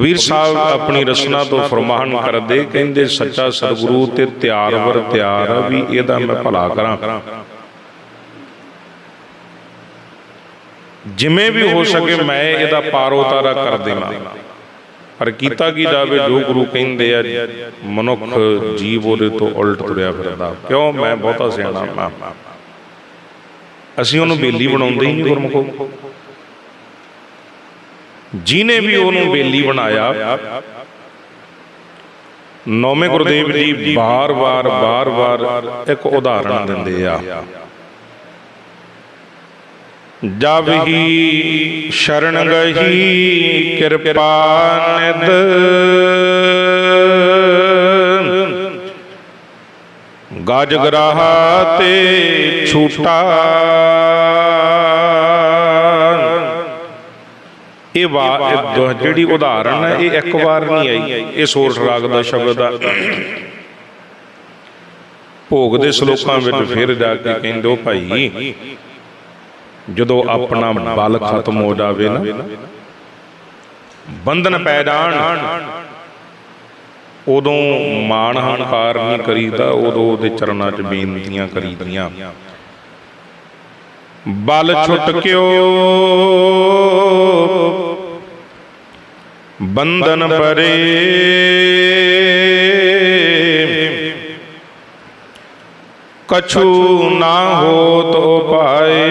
ਕਬੀਰ ਸਾਹਿਬ ਆਪਣੀ ਰਚਨਾ ਤੋਂ ਫਰਮਾਨ ਕਰਦੇ ਕਹਿੰਦੇ ਸੱਚਾ ਸਤਿਗੁਰੂ ਤੇ ਤਿਆਰ ਵਰ ਤਿਆਰ ਵੀ ਇਹਦਾ ਮੈਂ ਭਲਾ ਕਰਾਂ। ਜਿਵੇਂ ਵੀ ਹੋ ਸਕੇ ਮੈਂ ਇਹਦਾ ਪਾਰ ਉਤਾਰਾ ਕਰ ਦੇਵਾਂ। ਪਰ ਕੀਤਾ ਕੀ ਜਾਵੇ ਜੋ ਗੁਰੂ ਕਹਿੰਦੇ ਆ ਮਨੁੱਖ ਜੀਵ ਉਹਦੇ ਤੋਂ ਉਲਟ ਤੁਰਿਆ ਫਿਰਦਾ। ਕਿਉਂ? ਮੈਂ ਬਹੁਤਾ ਸਿਆਣਾ ਮੈਂ ਅਸੀਂ ਉਹਨੂੰ ਬੇਲੀ ਬਣਾਉਂਦੇ ਹੀ ਨਹੀਂ ਗੁਰਮੁਖੋ। ਜਿਨੇ ਵੀ ਉਹਨੂੰ ਬੇਲੀ ਬਣਾਇਆ ਨੌਵੇਂ ਗੁਰਦੇਵ ਜੀ ਬਾਰ-ਬਾਰ ਬਾਰ-ਬਾਰ ਇੱਕ ਉਦਾਹਰਣ ਦਿੰਦੇ ਆ। ਜਬ ਹੀ ਸ਼ਰਨ ਗਹੀ ਕਿਰਪਾ ਨਿਦ ਗਜ ਗਰਾਹਾ ਤੇ ਛੂਟਾ। ਇਹ ਵਾ ਜਿਹੜੀ ਉਦਾਹਰਣ ਹੈ ਇਹ ਇੱਕ ਵਾਰ ਨਹੀਂ ਆਈ। ਇਹ ਸੋਰਠ ਰਾਗ ਦਾ ਸ਼ਬਦ ਆ। ਭੋਗ ਦੇ ਸ਼ਲੋਕਾਂ ਵਿੱਚ ਫਿਰ ਜਾ ਕੇ ਕਹਿੰਦੇ ਉਹ ਭਾਈ ਜਦੋਂ ਆਪਣਾ ਬਲ ਖਤਮ ਹੋ ਜਾਵੇ ਨਾ ਬੰਧਨ ਪੈ ਜਾਣ। ਉਦੋਂ ਮਾਣ ਹੰਕਾਰ ਨਹੀਂ ਕਰੀਦਾ ਉਦੋਂ ਉਹਦੇ ਚਰਨਾਂ 'ਚ ਬੇਨਤੀਆਂ ਕਰੀਦੀਆਂ। ਬਲ ਛੁੱਟ ਕਿਓ ਬੰਧਨ ਪਰੇ। ਕਛੂ ਨਾ ਹੋਤ ਉਪਾਏ।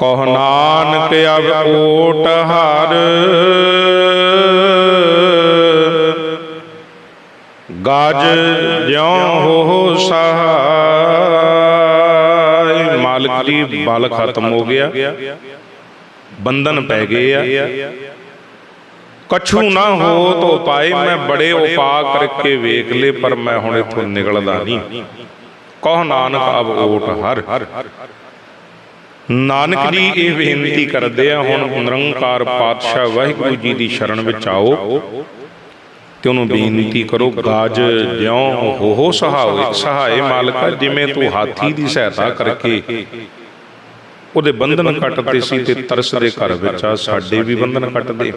ਕਹ ਨਾਨਕ ਅਬ ਓਟ ਹਰ। ਗਾਜ ਜਿਉ ਹੋ ਸਹਾਈ ਮਾਲਕ ਦੀ ਬਲ ਖਤਮ ਹੋ ਗਿਆ। ਬੰਧਨ ਪੈ ਗਏ ਆ। ਕਛੂ ਨਾ ਹੋ ਤੋ ਪਾਏ, ਮੈਂ ਬੜੇ ਉਪਾ ਕਰਕੇ ਵੇਖ ਲੇ ਪਰ ਮੈਂ ਹੁਣ ਇਥੋਂ ਨਿਕਲਦਾ ਨਹੀਂ। ਕਹ ਨਾਨਕ ਅਬ ਓਟ ਹਰ। ਨਾਨਕ ਜੀ, ਇਹ ਬੇਨਤੀ ਕਰਦੇ ਆ, ਹੁਣ ਨਿਰੰਕਾਰ ਪਾਤਸ਼ਾਹ ਵਾਹਿਗੁਰੂ ਜੀ ਦੀ ਸ਼ਰਨ ਵਿੱਚ ਆਓ। ਤੇ ਉਹਨੂੰ ਬੇਨਤੀ ਕਰੋ ਗਾਜ ਜਿਉ ਹੋ ਹੋ ਸਹਾਓ ਸਹਾਏ ਮਾਲਕਾ ਜਿਵੇਂ ਤੂੰ ਹਾਥੀ ਦੀ ਸਹਾਇਤਾ ਕਰਕੇ ਉਹਦੇ ਬੰਧਨ ਕੱਟਦੇ ਸੀ ਤੇ ਤਰਸ ਦੇ ਘਰ ਵਿੱਚ ਆ ਸਾਡੇ ਵੀ ਬੰਧਨ ਕੱਟ ਦੇ